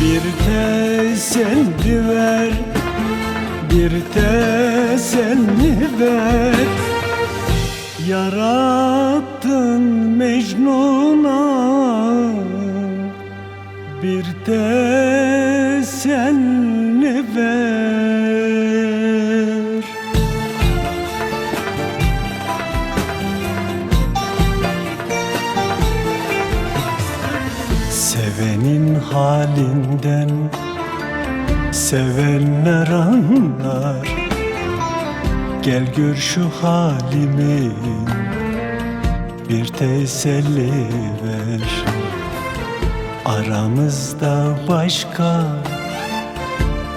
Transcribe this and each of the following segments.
Bir teselli ver? Bir teselli ver? Yarattın Mecnun'a. Bir teselli ver Sevenin halinden Sevenler anlar. Gel gör şu halimi Bir teselli ver. Aramızda başka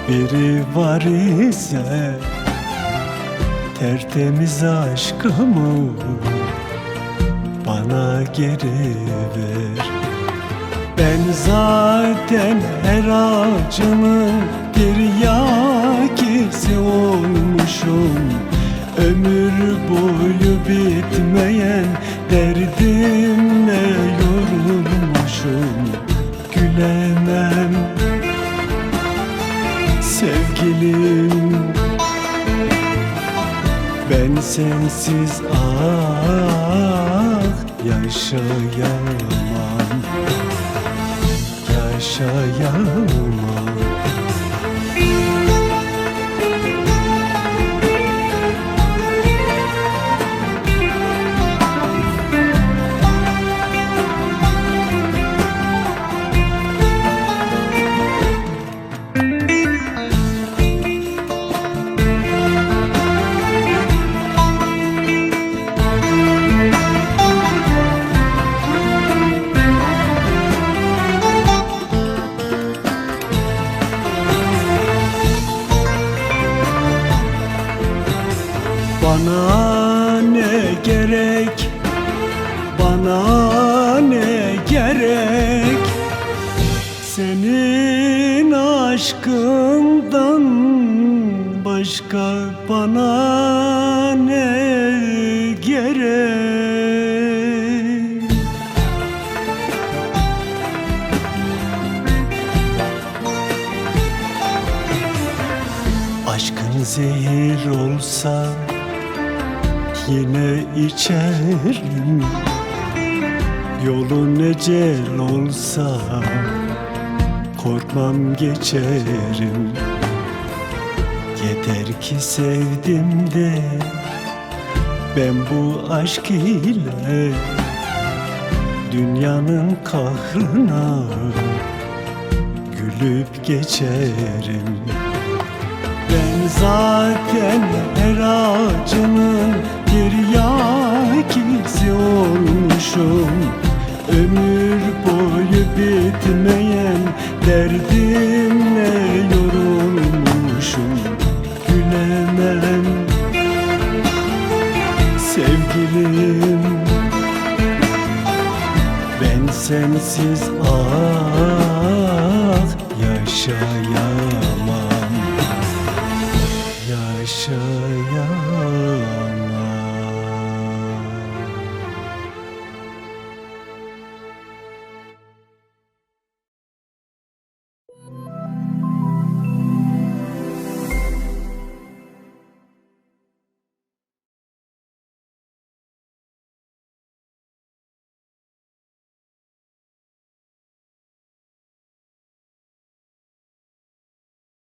Biri var ise Tertemiz aşkımı Bana geri ver ben zaten her ağacının bir yakisi olmuşum. Ömür boyu bitmeyen derdimle yorulmuşum. Gülemem. Sevgilim Ben sensiz ah yaşayamam yaşayamam Bana ne gerek? Bana ne gerek? Senin aşkından başka bana ne gerek? Aşkın zehir olsa yine içerim. Yolun ecel olsa korkmam geçerim. Yeter ki sevdim de ben bu aşk ile Dünyanın kahrına gülüp geçerim. Ben zaten her ağacının olmuşum. Ömür boyu bitmeyen derdimle yorulmuşum. Gülemem. Sevgilim Ben sensiz ah yaşayamam